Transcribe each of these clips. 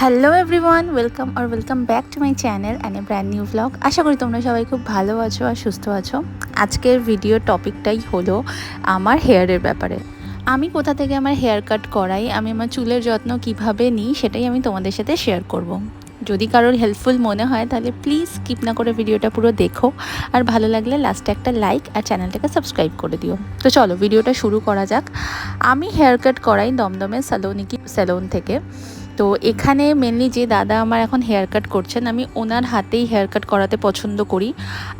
Hello everyone welcome R welcome back to my channel and a brand new blog আশা করি তোমরা সবাই খুব ভালো আছো আর সুস্থ আছো। আজকের ভিডিও টপিকটাই হলো আমার হেয়ারের ব্যাপারে। আমি কোথা থেকে আমার হেয়ার কাট করাই, আমি আমার চুলের যত্ন কীভাবে নিই, সেটাই আমি তোমাদের সাথে শেয়ার করব। যদি কারোর হেল্পফুল মনে হয়, তাহলে প্লিজ স্কিপ না করে ভিডিওটা পুরো দেখো। আর ভালো লাগলে লাস্টে একটা লাইক আর চ্যানেলটাকে সাবস্ক্রাইব করে দিও। তো চলো, ভিডিওটা শুরু করা যাক। আমি হেয়ার কাট করাই দমদমে স্যালোনিকি স্যালোন থেকে। তো এখানে মেনলি যে দাদা আমার এখন হেয়ার কাট করছেন, আমি ওনার হাতেই হেয়ার কাট করাতে পছন্দ করি।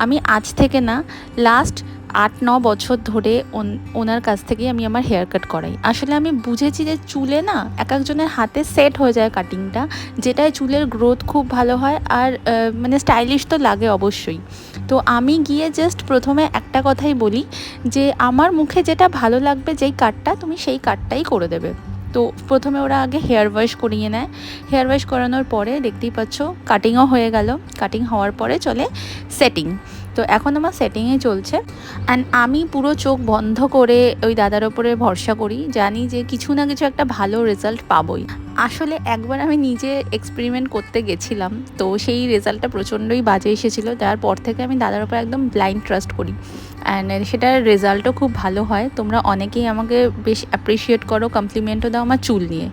আমি আজ থেকে না লাস্ট আট ন বছর ধরে ওনার কাছ থেকেই আমি আমার হেয়ার কাট করাই। আসলে আমি বুঝেছি যে চুলে না এক একজনের হাতে সেট হয়ে যায় কাটিংটা যেটায় চুলের গ্রোথ খুব ভালো হয় আর মানে স্টাইলিশ তো লাগে অবশ্যই। তো আমি গিয়ে জাস্ট প্রথমে একটা কথাই বলি যে আমার মুখে যেটা ভালো লাগবে যেই কাটটা তুমি সেই কাটটাই করে দেবে। তো প্রথমে ওরা আগে হেয়ার ওয়াশ করিয়ে নেয়। হেয়ার ওয়াশ করানোর পরে দেখতেই পাচ্ছ কাটিংও হয়ে গেল। কাটিং হওয়ার পরে চলে সেটিং তো এখন আমার সেটিংয়ে চলছে। অ্যান্ড আমি পুরো চোখ বন্ধ করে ওই দাদার ওপরে ভরসা করি, জানি যে কিছু না কিছু একটা ভালো রেজাল্ট পাবই। আসলে একবার আমি নিজে এক্সপেরিমেন্ট করতে গেছিলাম, তো সেই রেজাল্টটা প্রচণ্ডই বাজে এসেছিল। তারপর থেকে আমি দাদার ওপর একদম ব্লাইন্ড ট্রাস্ট করি। অ্যান্ড সেটার রেজাল্টও খুব ভালো হয়। তোমরা অনেকেই আমাকে বেশ অ্যাপ্রিসিয়েট করো কমপ্লিমেন্টও দাও আমার চুল নিয়ে।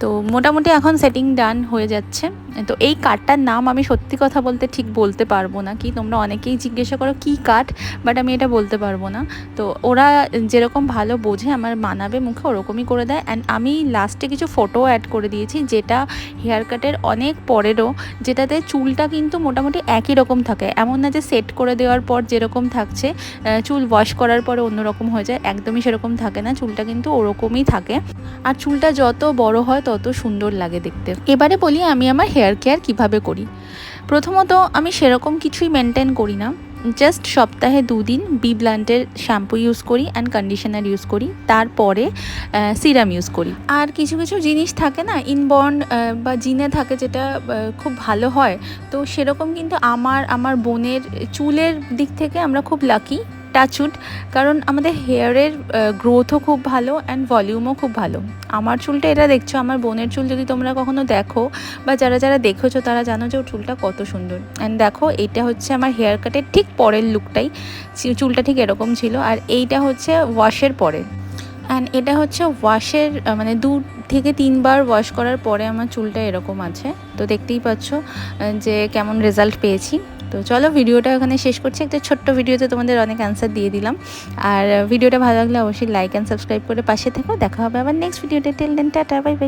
তো মোটামুটি এখন সেটিং ডান হয়ে যাচ্ছে। তো এই কাঠটার নাম আমি সত্যি কথা বলতে ঠিক বলতে পারব না কি, তোমরা অনেকেই জিজ্ঞাসা করো কি কাঠ বাট আমি এটা বলতে পারব না। তো ওরা যেরকম ভালো বোঝে, আমার মানাবে মুখে ওরকমই করে দেয়। অ্যান্ড আমি লাস্টে কিছু ফটো অ্যাড করে দিয়েছি, যেটা হেয়ার কাটের অনেক পরেরও, যেটাতে চুলটা কিন্তু মোটামুটি একই রকম থাকে। এমন না যে সেট করে দেওয়ার পর যেরকম থাকছে চুল ওয়াশ করার পরে অন্যরকম হয়ে যায়, একদমই সেরকম থাকে না। চুলটা কিন্তু ওরকমই থাকে। আর চুলটা যত বড় হয় তত সুন্দর লাগে দেখতে। এবারে বলি আমি আমার হেয়ার কেয়ার কীভাবে করি। প্রথমত আমি সেরকম কিছুই মেনটেন করি না। জাস্ট সপ্তাহে দুদিন বি ব্লান্টের শ্যাম্পু ইউজ করি অ্যান্ড কন্ডিশনার ইউজ করি। তারপরে সিরাম ইউজ করি। আর কিছু কিছু জিনিস থাকে না ইনবর্ন বা জিনে থাকে যেটা খুব ভালো হয়। তো সেরকম কিন্তু আমার আমার বোনের চুলের দিক থেকে আমরা খুব লাকি টাচুড কারণ আমাদের হেয়ারের গ্রোথও খুব ভালো অ্যান্ড ভলিউমও খুব ভালো। আমার চুলটা এটা দেখছ, আমার বোনের চুল যদি তোমরা কখনো দেখো বা যারা যারা দেখেছ তারা জানো যে ওর চুলটা কত সুন্দর। অ্যান্ড দেখো, এইটা হচ্ছে আমার হেয়ার কাটের ঠিক পরের লুকটাই চুলটা ঠিক এরকম ছিল। আর এইটা হচ্ছে ওয়াশের পরে। অ্যান্ড এটা হচ্ছে ওয়াশের মানে দু থেকে তিনবার ওয়াশ করার পরে আমার চুলটা এরকম আছে। তো দেখতেই পাচ্ছ যে কেমন রেজাল্ট পেয়েছি। তো চলো ভিডিওটা ওখানে শেষ করছি। একটা ছোট্ট ভিডিওতে তোমাদের অনেক অ্যান্সার দিয়ে দিলাম। আর ভিডিওটা ভালো লাগলে অবশ্যই লাইক অ্যান্ড সাবস্ক্রাইব করে পাশে থেকো। দেখা হবে আবার নেক্সট ভিডিওতে till then tata bye bye